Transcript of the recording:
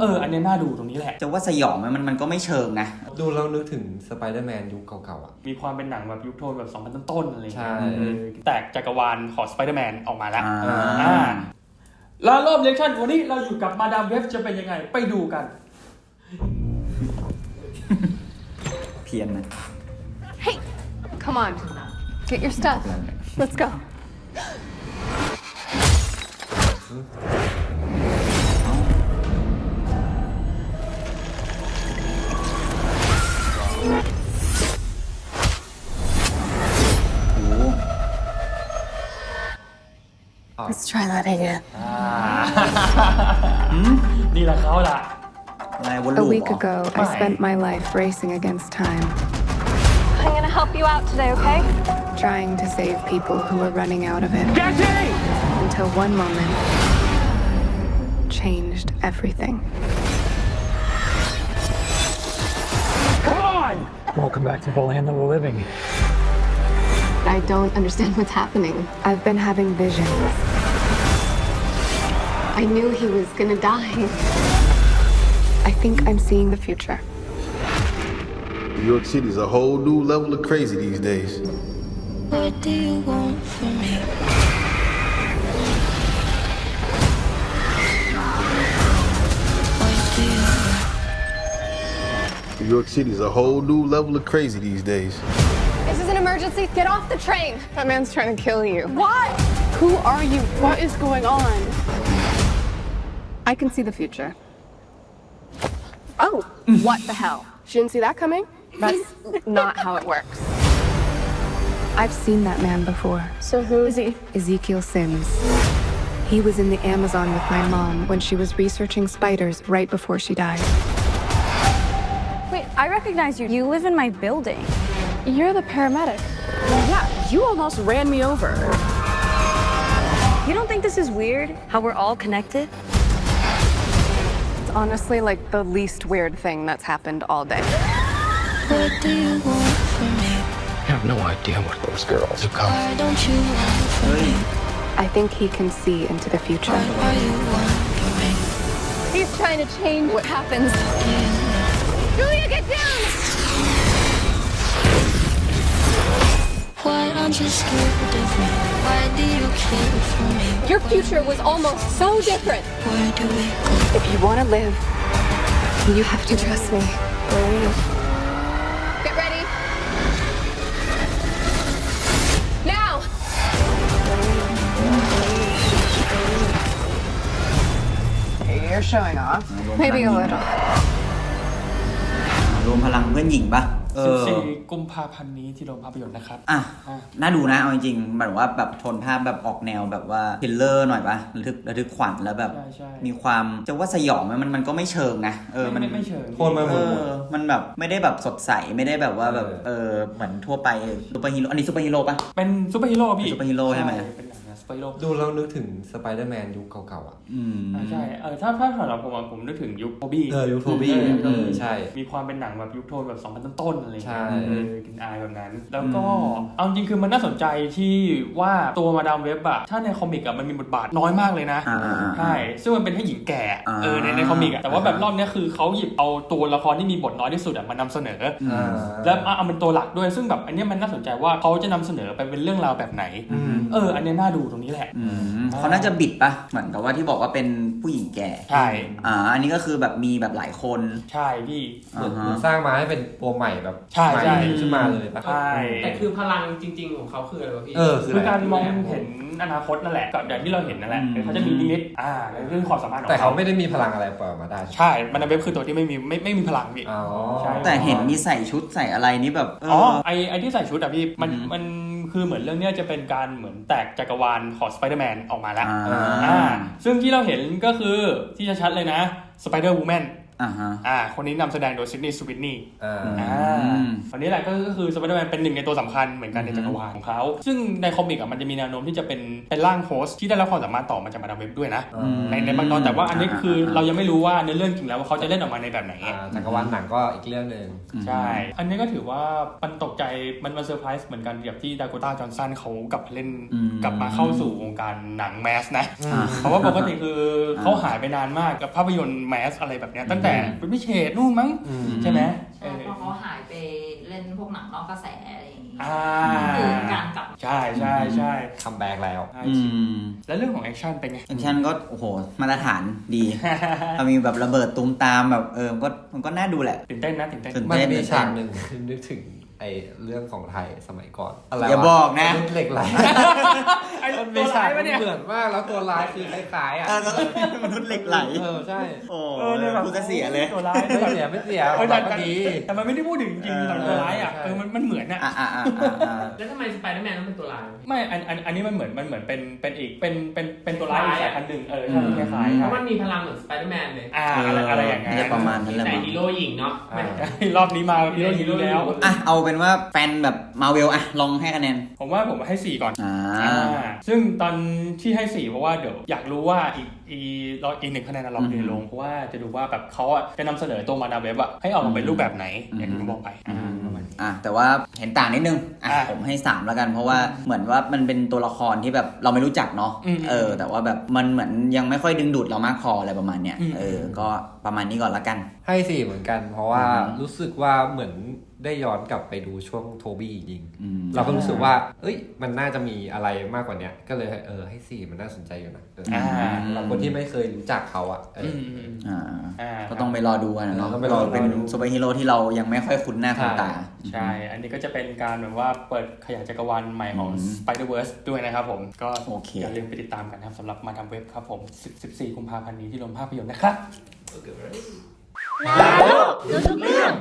เออ อันเนี้ยน่าดูตรงนี้แหละ จะว่าสยองไหมมันมันก็ไม่เชิงนะ ดูแล้วนึกถึงสไปเดอร์แมนยุคเก่าๆอะ มีความเป็นหนังแบบยุคโทนแบบ2000ต้นๆอะไรอย่างเงี้ยใช่ เออแตกจักรวาลของสไปเดอร์แมนออกมาแล้วอ่า อ่าแล้วรอบเรียกชั่นวันนี้เราอยู่กับมาดามเว็บจะเป็นยังไง ไปดูกัน เพี้ยนนะ Hey, come on. Get your stuff. Let's go. Let's try that again. นี่แหละเขาล่ะ อะไรวน A ลูป week เหรอ ago, I spent my life racing against time, I'm gonna help you out today, okay? trying to save people who were running out of it. Until one moment changed everything. Welcome back to the land of the living. I don't understand what's happening. I've been having visions. I knew he was gonna die. I think I'm seeing the future. New York City is a whole new level of crazy these days. What do you want from me? What do you New York City is a whole new level of crazy these days. This is an emergency. Get off the train. That man's trying to kill you. What? Who are you? What is going on? I can see the future. Oh, what the hell? She didn't see that coming? That's not how it works. I've seen that man before. So who is he? Ezekiel Sims. He was in the Amazon with my mom when she was researching spiders right before she died. Wait, I recognize you. You live in my building. You're the paramedic. Yeah, you almost ran me over. You don't think this is weird? How we're all connected? It's honestly like the least weird thing that's happened all day. What do you want from me? I have no idea what those girls have come. Why don't you want from me? I think he can see into the future. What, what you want from me? He's trying to change what happens. Julia, get down! Why aren't you scared of me? Why do you care for me? Your future was almost so different. Where do we go? If you want to live, you have to trust me. Get ready. Now! You're showing off. Maybe a little. รวมพลังเพื่อนหญิงปะ เออ 14กุมภาพันธ์นี้ที่โรงภาพยนตร์นะครับ อะ อะ น่าดูนะ เอาจริงๆแบบว่าแบบโทนภาพแบบออกแนวแบบว่าทริลเลอร์หน่อยปะระทึกระทึกขวัญแล้วแบบ ใช่ใช่ มีความจะว่าสยองไหมมันมันก็ไม่เชิงนะ เออไม่มันไม่ไม่เชิง โทนมันหเอมุน อมันแบบไม่ได้แบบสดใส ไม่ได้แบบว่าแบบเออเออ เหมือนทั่วไปซูเปอร์ฮีโร่ อันนี้ซูเปอร์ฮีโร่ปะ เป็นซูเปอร์ฮีโร่พี่เป็นซูเปอร์ฮีโร่ใช่ไหม เป็นห นังซูเปอร์ฮีโร่ดูแล้วนึกถึงสไปเดอร์แมนยุคเก่าๆอะอืมอ่าใช่เออถ้าถ้าสำหรับผมอะผมนึกถึงยุคโทบี้เออยุคโทบี้เออเออใช่ มีความเป็นหนังแบบยุคโทนแบบ2000ต้นๆอะไรอย่างเงี้ยใช่ เออกินอายแบบนั้น แล้วก็เอาจริงคือมันน่าสนใจที่ว่าตัวมาดามเว็บอะถ้าในคอมิกอะมันมีบทบาทน้อยมากเลยนะ อ่าอ่าอ่า ใช่ ซึ่งมันเป็นแค่หญิงแก่อ่าเออในในคอมิกอะแต่ว่าแบบรอบเนี้ยคือเขาหยิบเอาตัวละครที่มีบทน้อยที่สุดอะมานำเสนอออ่า แล้วเอาเอาเป็นตัวหลักด้วย ซึ่งแบบอันเนี้ยมันน่าสนใจว่าเขาจะนำเสนอไปเป็นเรื่องราวแบบไหน อืม เออ อันเนี้ยน่าดูตรงนี้แหละ อืมเขาน่าจะบิดปะเหมือนกับว่าที่บอกว่าเป็นผู้หญิงแก่ใช่ อ่าอันนี้ก็คือแบบมีแบบหลายคน ใช่พี่ เหมือนอ่าฮะ เหมือนสร้างมาให้เป็นตัวใหม่แบบใช่ใหม่ใช่ ขึ้นมาเลยปะ ใช่แต่คือพลังจริง ๆ ของเขาคืออะไรวะพี่เออ คือคืออะไร การมองเห็นอนาคตนั่นแหละกับอย่างที่เราเห็นนั่นแหละอืม เขาจะมีลิสอ่าในเรื่องความสามารถของแต่เขาไม่ได้มีพลังอะไรปล่อยออกมาได้ใช่ มันดามเว็บคือตัวที่ไม่มีไม่ไม่มีพลังพี่ อ๋อ ใช่ แต่เห็นมีใส่ชุดใส่อะไรนี่แบบเออ๋ออ ไอไอที่ใส่ชุดอะพี่มันอือฮึมัน คือเหมือนเรื่องเนี้ยจะเป็นการเหมือนแตกจักรวาลของสไปเดอร์แมนออกมาแล้วอ่าอ่าซึ่งที่เราเห็นก็คือที่ชัดๆเลยนะสไปเดอร์วูแมน อ่าฮะอ่า คนนี้นำแสดงโดยซิดนีย์สวิตนีย์อ่าอ่าคนนี้แหละก็ก็คือสไปเดอร์แมนเป็นหนึ่งในตัวสำคัญเหมือนกันในจักรวาลของเขา ซึ่งในคอมิกอะมันจะมีแนวโน้มที่จะเป็นเป็นร่างโฮสต์ที่ได้รับความสามารถต่อมาจากมาดามเว็บด้วยนะอืมในในบางตอนแต่ว่าอันนี้คืออ่าอ่าเรายังไม่รู้ว่าในเรื่องจริงแล้วว่าเขาจะเล่นออกมาในแบบไหน อ่าจักรวาลหนังก็อีกเรื่องหนึ่ง ใช่ อันนี้ก็ถือว่ามันตกใจมันมาเซอร์ไพรส์เหมือนกันกับที่ดาโกต้าจอห์นสันเขากลับมาเล่นอืมกลับมาเข้าสู่วงการหนังแมสนะ อ่า เพราะว่าปกติคือเขาหายไปนานมากกับภาพยนตร์แมสอะไรแบบเนี้ยตั้งแต่เป็นพิเชษนู่นมั้งอืม ใช่ไหมเอใช่อเพราะเขาหายไปเล่นพวกหนังนอกกระแสอะไรอย่างงี้อ่าคือการกลับ ใช่ใช่ใช่คัมแบ็กแล้ว ใช่อืมแล้วเรื่องของแอคชั่นเป็นไง แอคชั่นก็โอ้โหมาตรฐานดีถ้ามีแบบระเบิดตุ้มตามแบบเออมันก็มันก็น่าดูแหละ ตื่นเต้นนะตื่นเต้น ตื่นมันเต้นมีฉากหนึ่งนึกถึง ไอ้เรื่องของไทยสมัยก่อนอะไรอย่าบอกนะ มษย์เหล็กไหลไอ้มันตัมีวฉาร้ากยมัปะนเนี่ย เหมือนมากแล้วตัวร้ายคือคล้ายๆอะเออแล้วมนุษย์เหล็กไหล เออใช่โอ้เออเนี่ยแบบกูจะเสียเลย ตัวร้ายไม่เสียไม่เสียเออแต่ก็แต่ดี แต่มันไม่ได้พูดถึงจริงๆตอนตัวร้ายอะใช่เออมันมันเหมือนอะอะ อะอะอะอะ แล้วทำไมสไปเดอร์แมนต้องเป็นตัวร้าย ไม่อันอันอันนี้มันเหมือนมันเหมือนเป็นเป็นอีกเป็นเป็นเป็นตัวร้ายอีกสายพันธุ์หนึ่งเออใช่คล้ายๆเพใช่ราะมันมีพลังเหมือนสไปเดอร์แมนเลยอ่าอะไรอะไรอย่างเงี้น่ายจะประมาณนั้นแหละแต่มั้ง ฮีโร่หญิงเนาะไม่ รอบนี้มาฮีโร่ฮีโร่แล้ว อะเอาเป็นว่าแฟนแบบมาเวลอะลองให้คะแนน ผมว่าผมให้สี่ก่อนอ่าอ่าซึ่งตอนที่ให้สี่เพราะว่าเดี๋ยวอยากรู้ว่าอีกอีรออีกหนึ่งคะแนนเราอืมเรียนลงเพราะว่าจะดูว่าแบบเขาอะจะนำเสนอตัวมาดามเว็บอะให้ออกมาเป็นรูปแบบไหนอย่างที่ผมบอกไปอ่าประมาณนี้ อะแต่ว่าเห็นต่างนิดนึงอะอะผมให้สามแล้วกัน เพราะว่าเหมือนว่ามันเป็นตัวละครที่แบบเราไม่รู้จักเนาะอืมเออ แต่ว่าแบบมันเหมือนยังไม่ค่อยดึงดูดเรามากพออะไรประมาณเนี้ยอืม เออ ก็ประมาณนี้ก่อนละกัน ให้สี่เหมือนกัน เพราะว่าอือฮึ รู้สึกว่าเหมือน ได้ย้อนกลับไปดูช่วงโทบี้ยิง อืมเราก็รู้สึกว่า เอ้ย มันน่าจะมีอะไรมากกว่าเนี้ย ก็เลยเออให้สี่มันน่าสนใจอยู่นะเอออ่าสำหรับคนที่ไม่เคยรู้จักเขาอะเออือมอืมอ่าอ่า ก็ต้องไปรอดูกันนะเนาะเออต้องไปรอดู เป็นซูเปอร์ฮีโร่ที่เรายังไม่ค่อยคุ้นหน้าคุ้นตา ใช่ อันนี้ก็จะเป็นการแบบว่าเปิดขยายจักรวาลใหม่ของ อืม Spider-Verse ด้วยนะครับผม ก็โอเค อย่าลืมไปติดตามกันนะครับสำหรับมาทำเว็บครับผม 14 กุมภาพันธ์นี้ที่โรงภาพยนตร์นะครับแล้วรู้ทุกเรื่อง